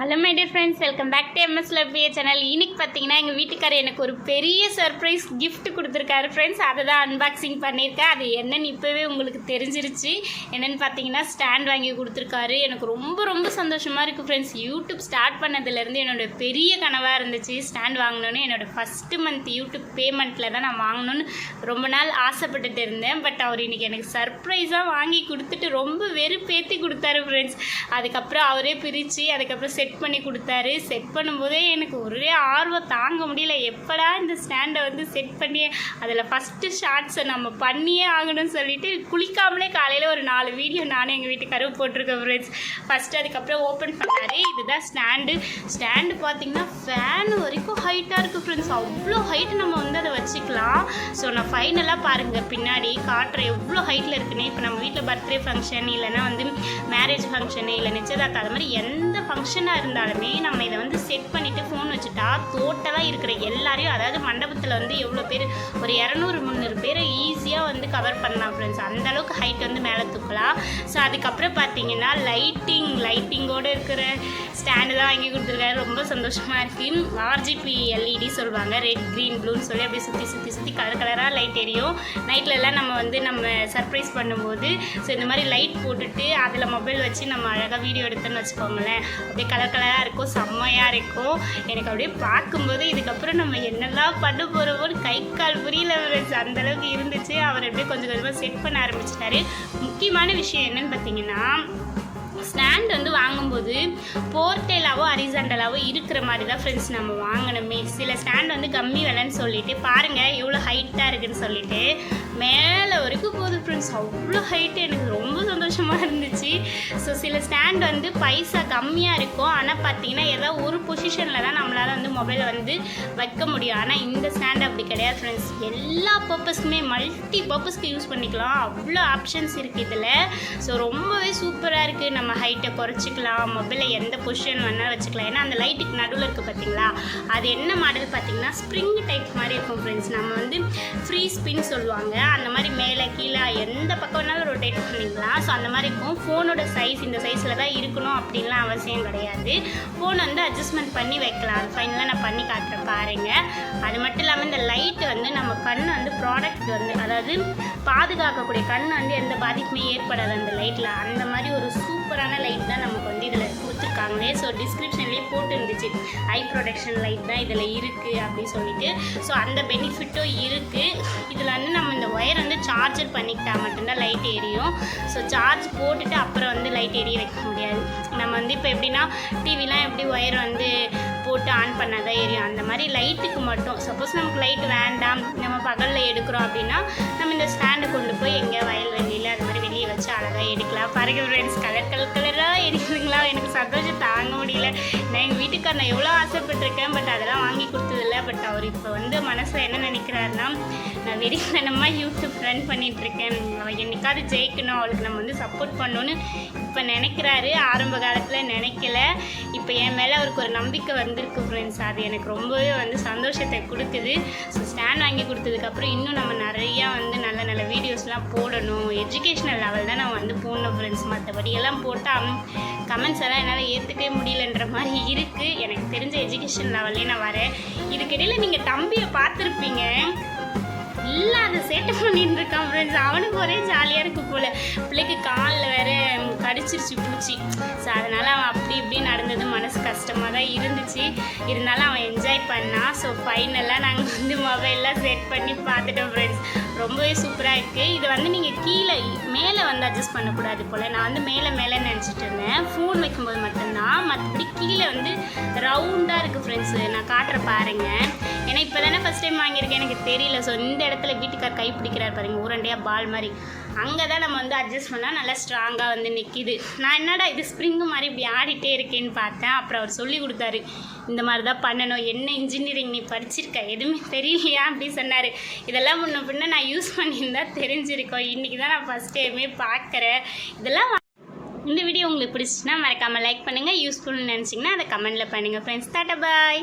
Hello my dear friends welcome back to MS லவ்விய channel இன்னைக்கு பார்த்தீங்கன்னா எங்கள் வீட்டுக்காரர் எனக்கு ஒரு பெரிய சர்ப்ரைஸ் கிஃப்ட் கொடுத்துருக்காரு ஃப்ரெண்ட்ஸ் அதை தான் அன்பாக்சிங் பண்ணியிருக்கேன். அது என்னன்னு இப்போவே உங்களுக்கு தெரிஞ்சிருச்சு. என்னென்னு பார்த்தீங்கன்னா ஸ்டாண்ட் வாங்கி கொடுத்துருக்காரு. எனக்கு ரொம்ப ரொம்ப சந்தோஷமாக இருக்குது ஃப்ரெண்ட்ஸ் யூடியூப் ஸ்டார்ட் பண்ணதுலேருந்து என்னோட பெரிய கனவாக இருந்துச்சு. ஸ்டாண்ட் வாங்கணும்னு என்னோட ஃபஸ்ட்டு மந்த் யூடியூப் பேமெண்ட்டில் தான் நான் வாங்கணும்னு ரொம்ப நாள் ஆசைப்பட்டுட்டு இருந்தேன். பட் அவர் இன்னைக்கு எனக்கு சர்ப்ரைஸாக வாங்கி கொடுத்துட்டு ரொம்ப வெறுப்பேற்றி கொடுத்தாரு ஃப்ரெண்ட்ஸ் அதுக்கப்புறம் அவரே பிரித்து அதுக்கப்புறம் செட் பண்ணி கொடுத்தாரு. செட் பண்ணும்போதே எனக்கு ஒரே ஆர்வம். தாங்க முடியல. எப்படா இந்த ஸ்டாண்டை வந்து செட் பண்ணி அதில் ஃபஸ்ட்டு ஷார்ட்ஸை நம்ம பண்ணியே ஆகணும்னு சொல்லிட்டு குளிக்காமலே காலையில் ஒரு நாலு வீடியோ நானும் எங்கள் வீட்டுக்காரரும் போட்டிருக்கேன் ஃப்ரெண்ட்ஸ் ஃபஸ்ட்டு அதுக்கப்புறம் ஓப்பன் பண்ணாரு. இதுதான் ஸ்டாண்டு. ஸ்டாண்டு பார்த்தீங்கன்னா ஃபேன் வரைக்கும் ஹைட்டாக இருக்குது ஃப்ரெண்ட்ஸ் அவ்வளோ ஹைட்டு நம்ம வந்து அதை வச்சுக்கலாம். ஸோ நான் ஃபைனலாக பாருங்கள் பின்னாடி காட்டுறேன் எவ்வளோ ஹைட்டில் இருக்குன்னு. இப்போ நம்ம வீட்டில் பர்த்டே ஃபங்க்ஷன் இல்லைன்னா வந்து மேரேஜ் ஃபங்க்ஷனு இல்லை நிச்சயதார்த்தம் அது மாதிரி எந்த ஃபங்க்ஷனாக இருந்தாலுமே நம்ம இதை வந்து செட் பண்ணிவிட்டு ஃபோன் வச்சுட்டா தோ இருக்கிற எல்லாரையும் அதாவது மண்டபத்தில் வந்து எவ்வளோ பேர் ஒரு இரநூறு முந்நூறு பேரை ஈஸியாக வந்து கவர் பண்ணலாம் ஃப்ரெண்ட்ஸ் அந்த அளவுக்கு ஹைட் வந்து மேலே தூக்கலாம். ஸோ அதுக்கப்புறம் பார்த்தீங்கன்னா லைட்டிங் லைட்டிங்கோடு இருக்கிற ஸ்டாண்டு தான் வாங்கி கொடுத்துருக்காரு. ரொம்ப சந்தோஷமாக இருக்குது ஆர்ஜிபி எல்இடி சொல்லுவாங்க. ரெட் க்ரீன் ப்ளூன்னு சொல்லி அப்படியே சுற்றி சுற்றி சுற்றி கலர் கலராக லைட் எரியும். நைட்லலாம் நம்ம வந்து நம்ம சர்ப்ரைஸ் பண்ணும்போது ஸோ இந்த மாதிரி லைட் போட்டுட்டு அதில் மொபைல் வச்சு நம்ம அழகாக வீடியோ எடுத்தோன்னு வச்சுக்கோங்களேன். அப்படியே கலர் கலராக இருக்கும். செம்மையாக இருக்கும். எனக்கு அப்படியே பார்க்கும்போது அதுக்கப்புறம் நம்ம என்னெல்லாம் பண்ண போகிறோமோன்னு கை கால் புரியல அந்த அளவுக்கு இருந்துச்சு. அவர் அப்படியே கொஞ்சம் கொஞ்சமாக செட் பண்ண ஆரம்பிச்சிட்டாரு. முக்கியமான விஷயம் என்னன்னு பார்த்தீங்கன்னா ஸ்டாண்ட் வந்து வாங்கும்போது போர்ட்டேலாவோ அரிசாண்டலாவோ இருக்கிற மாதிரி தான் ஃப்ரெண்ட்ஸ் நம்ம வாங்கணுமே. சில ஸ்டாண்ட் வந்து கம்மி விலைன்னு சொல்லிட்டு பாருங்கள் எவ்வளோ ஹைட்டாக இருக்குதுன்னு சொல்லிட்டு மேலே வரைக்கும் போகுது ஃப்ரெண்ட்ஸ் அவ்வளோ ஹைட்டு எனக்கு ரொம்ப சந்தோஷமாக இருந்துச்சு. ஸோ சில ஸ்டாண்ட் வந்து பைசா கம்மியாக இருக்கும். ஆனால் பார்த்தீங்கன்னா ஏதாவது ஒரு பொசிஷனில் தான் நம்மளால் வந்து மொபைலை வந்து வைக்க முடியும். ஆனால் இந்த ஸ்டாண்ட் அப்படி கிடையாது ஃப்ரெண்ட்ஸ் எல்லா பர்பஸ்க்குமே மல்டி பர்பஸ்க்கு யூஸ் பண்ணிக்கலாம். அவ்வளோ ஆப்ஷன்ஸ் இருக்குது இதில். ஸோ ரொம்பவே சூப்பராக இருக்குது நம்ம ஹைட்டை குறைச்சிக்கலாம். மொபைலை எந்த பொசிஷன் வேணாலும் வச்சுக்கலாம். ஏன்னா அந்த லைட்டுக்கு நடுவில் இருக்குது பார்த்தீங்களா அது என்ன மாடல் பார்த்தீங்கன்னா ஸ்ப்ரிங் டைப் மாதிரி இருக்கும் ஃப்ரெண்ட்ஸ் நம்ம வந்து ஃப்ரீ ஸ்பின் சொல்லுவாங்க. அந்த மாதிரி மேலே கீழே எந்த பக்கம் வேணாலும் ரொட்டேட் பண்ணிக்கலாம். ஸோ அந்த மாதிரி இருக்கும். ஃபோனோட சைஸ் இந்த சைஸில் தான் இருக்கணும் அப்படின்லாம் அவசியம் கிடையாது. ஃபோன் வந்து அட்ஜஸ்ட்மெண்ட் பண்ணி வைக்கலாம். ஃபைனலாக நான் பண்ணி காட்டுறேன் பாருங்கள் அது மட்டும் இல்லாமல் இந்த லைட் வந்து நம்ம கண் வந்து ப்ராடக்ட் வந்து அதாவது பாதுகாக்கக்கூடிய கண் வந்து எந்த பாதிப்புமே ஏற்படாது அந்த லைட்டில் அந்த மாதிரி ஒரு சூப்பரான லைட் தான் நமக்கு வந்து இதில் கொடுத்துருக்காங்களே. ஸோ டிஸ்கிரிப்ஷன்லேயே போட்டு இருந்துச்சு ஐ ப்ரொடெக்ஷன் லைட் தான் இதில் இருக்குது அப்படின்னு சொல்லிட்டு. ஸோ அந்த பெனிஃபிட்டும் இருக்குது இதில் வந்து சார்ஜர் பண்ணிக்கிட்டா மட்டும்தான் லைட் எரியும். ஸோ சார்ஜ் போட்டுட்டு அப்புறம் வந்து லைட் எரிய வைக்க முடியாது. நம்ம வந்து இப்போ எப்படின்னா டிவிலாம் எப்படி ஒயர் வந்து போட்டு ஆன் பண்ணால் தான் எரியும். அந்த மாதிரி லைட்டுக்கு மட்டும். சப்போஸ் நமக்கு லைட் வேண்டாம் நம்ம பகலில் எடுக்கிறோம் அப்படின்னா நம்ம இந்த ஸ்டாண்டை கொண்டு போய் எங்கே வயல் வெளியில் அது மாதிரி வெளியே வச்சு அழகாக எடுக்கலாம். பாருங்க ஃப்ரெண்ட்ஸ் கலர் கலர் கலராக எரிக்குதுங்களா? எனக்கு சந்தோஷம் தாங்க முடியல. நான் எங்கள் வீட்டுக்கார நான் எவ்வளோ ஆசைப்பட்டிருக்கேன் பட் அதெல்லாம் வாங்கி கொடுத்து பட் அவர் இப்போ வந்து மனசில் என்ன நினைக்கிறாருன்னா நான் வெறித்தனமாக யூடியூப் ரன் பண்ணிகிட்ருக்கேன் அவள் என்னைக்காவது ஜெயிக்கணும் அவளுக்கு நம்ம வந்து சப்போர்ட் பண்ணணும்னு இப்போ நினைக்கிறாரு. ஆரம்ப காலத்தில் நினைக்கல. இப்போ என் மேலே அவருக்கு ஒரு நம்பிக்கை வந்திருக்கு ஃப்ரெண்ட்ஸ் அது எனக்கு ரொம்பவே வந்து சந்தோஷத்தை கொடுக்குது. ஸோ ஸ்டாண்ட் வாங்கி கொடுத்ததுக்கப்புறம் இன்னும் நம்ம நிறையா வந்து நல்ல நல்ல வீடியோஸ்லாம் போடணும். எஜுகேஷ்னல் லெவல் தான் நான் வந்து போடணும் ஃப்ரெண்ட்ஸ் மற்றபடி எல்லாம் போட்டால் கமெண்ட்ஸ் எல்லாம் என்னால் ஏற்றுக்கவே முடியலன்ற மாதிரி இருக்குது எனக்கு தெரிஞ்ச எஜுகேஷன் லெவல்லே நான் வரேன். இதுக்கிடையில் நீங்கள் தம்பியை பார்த்துருப்பீங்க. இல்லாத சேட்டை பண்ணிட்டு இருக்கான் ஃப்ரெண்ட்ஸ் அவனுக்கு ஒரே ஜாலியாக இருக்கு போல. பிள்ளைக்கு காலில் வேற கடிச்சிருச்சு பூச்சி. ஸோ அதனால் அவன் அப்படி இப்படி நடந்தது. மனசு கஷ்டமாக தான் இருந்துச்சு. இருந்தாலும் அவன் என்ஜாய் பண்ணான் ஸோ ஃபைனலாக நாங்கள் வந்து மொபைல்லாம் செட் பண்ணி பார்த்துட்டோம் ஃப்ரெண்ட்ஸ் ரொம்பவே சூப்பராக இருக்குது இது வந்து நீங்கள் கீழே மேலே வந்து அட்ஜஸ்ட் பண்ணக்கூடாது போல். நான் வந்து மேலே மேலே நினச்சிட்டு இருந்தேன். ஃபோன் வைக்கும்போது கீழே வந்து ரவுண்டாக இருக்குது ஃப்ரெண்ட்ஸு நான் காட்டுற பாருங்க. ஏன்னா இப்போ தானே ஃபஸ்ட் டைம் வாங்கியிருக்கேன். எனக்கு தெரியல. ஸோ இந்த இடத்துல வீட்டுக்கார் கை பிடிக்கிறார் பாருங்க. ஊரண்டையாக பால் மாதிரி. அங்கே தான் நம்ம வந்து அட்ஜஸ்ட் பண்ணால் நல்லா ஸ்ட்ராங்காக வந்து நிற்கிது நான் என்னடா இது ஸ்ப்ரிங்கு மாதிரி இப்படி ஆடிட்டே இருக்கேன்னு பார்த்தேன். அப்புறம் அவர் சொல்லி கொடுத்தாரு இந்த மாதிரி தான் பண்ணணும். என்ன இன்ஜினியரிங் நீ படிச்சிருக்க? எதுவுமே தெரியலையா? அப்படி சொன்னார். இதெல்லாம் முன்ன பின்ன நான் யூஸ் பண்ணியிருந்தா தெரிஞ்சிருக்கோம். இன்றைக்கி தான் நான் ஃபஸ்ட் டைமே பார்க்குறேன். இதெல்லாம் இந்த வீடியோ உங்களுக்கு பிடிச்சிச்சுன்னா மறக்காமல் லைக் பண்ணுங்கள் யூஸ்ஃபுல்னு நினச்சிங்கன்னா அதை கமெண்ட்டில் பண்ணுங்கள் ஃப்ரெண்ட்ஸ் டாட்டா பாய்